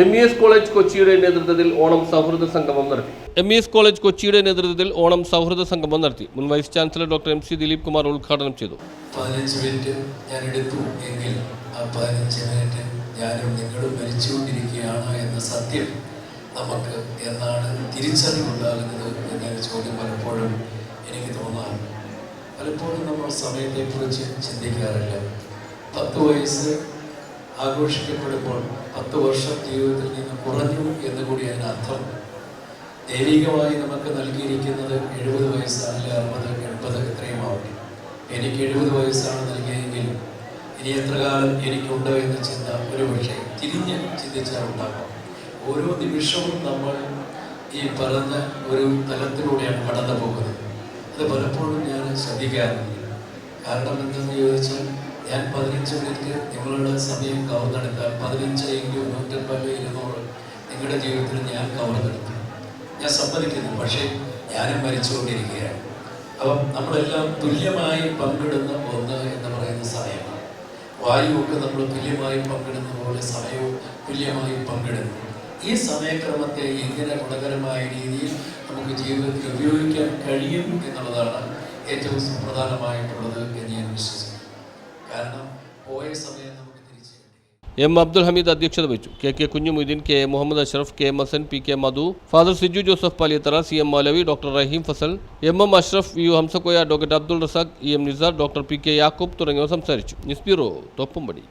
M E S college കൊച്ചിയുടെ നേതൃത്വത്തിൽ ഓണം സൗഹൃദ സംഗമം നടത്തി. എം ഇ എസ് കോളേജ് കൊച്ചിയുടെ നേതൃത്വത്തിൽ ഓണം സൗഹൃദ സംഗമം നടത്തി. മുൻ vice chancellor doctor M C Dileep Kumar ഉദ്ഘാടനം ചെയ്തു. പതിനഞ്ച് മിനിറ്റ് ഞാൻ എടുത്തു എങ്കിൽ ആ പതിനഞ്ച് മിനിറ്റ് ഞാനും നിങ്ങളും മരിച്ചുകൊണ്ടിരിക്കുകയാണ് എന്ന സത്യം നമുക്ക് എന്നാണ് തിരിച്ചറിവുണ്ടാകുന്നത് എന്നൊരു ചോദ്യം പലപ്പോഴും എനിക്ക് തോന്നാറുണ്ട്. പലപ്പോഴും നമ്മൾ സമയത്തെക്കുറിച്ച് ചിന്തിക്കാറില്ല. പത്ത് വയസ്സ് ആഘോഷിക്കപ്പെടുമ്പോൾ പത്ത് വർഷം ജീവിതത്തിൽ നിന്ന് കുറഞ്ഞു എന്ന് കൂടി അതിനർത്ഥം ദൈവികമായി നമുക്ക് നൽകിയിരിക്കുന്നത് എഴുപത് വയസ്സാണ് അല്ലെ അറുപത് എൺപത് ഇത്രയുമാവട്ടെ എനിക്ക് എഴുപത് വയസ്സാണ് നൽകിയതെങ്കിൽ ഇനി എത്ര കാലം എനിക്കുണ്ട് എന്ന ചിന്ത ഒരു പക്ഷേ തിരിഞ്ഞ് ചിന്തിച്ചാൽ ഉണ്ടാകാം. ഓരോ നിമിഷവും നമ്മൾ ഈ പറഞ്ഞ ഒരു തലത്തിലൂടെയാണ് കടന്നു പോകുന്നത് അത് പലപ്പോഴും ഞാൻ ശ്രദ്ധിക്കാറില്ല കാരണം എന്തെന്ന് ചോദിച്ചാൽ ഞാൻ പതിനഞ്ച് മിനിറ്റ് നിങ്ങളുടെ സമയം കവർന്നെടുക്കാം പതിനഞ്ച് എങ്കിൽ നൂറ്റമ്പത് ഇരുന്നൂറ് നിങ്ങളുടെ ജീവിതത്തിൽ ഞാൻ കവർന്നെടുത്തു. ഞാൻ സമ്മതിക്കുന്നു പക്ഷേ ഞാനും മരിച്ചുകൊണ്ടിരിക്കുകയാണ്. അപ്പം നമ്മളെല്ലാം തുല്യമായി പങ്കിടുന്ന ഒന്ന് എന്ന് പറയുന്ന സമയമാണ്. വായുവൊക്കെ നമ്മൾ തുല്യമായി പങ്കിടുന്ന പോലെ സമയവും തുല്യമായി പങ്കിടുന്നു. ഈ സമയക്രമത്തെ എങ്ങനെ ഗുണകരമായ രീതിയിൽ നമുക്ക് ജീവിതത്തിൽ ഉപയോഗിക്കാൻ കഴിയും എന്നുള്ളതാണ് ഏറ്റവും വിശ്വസിക്കുന്നു കാരണം പോയ സമയം നമുക്ക് എം അബ്ദുൽ ഹമീദ് അധ്യക്ഷത വഹിച്ചു. K K Kunjumoideen K A Muhammad Ashraf K M Hassan P K Madhu father Siju Joseph Paliyathara C M Moulavi doctor Raheem Fazal M M Ashraf U Hamzakoya advocate Abdul Razak E M Nisar doctor P K Yakub തുടങ്ങിയവർ സംസാരിച്ചു. News bureau Thoppumpady.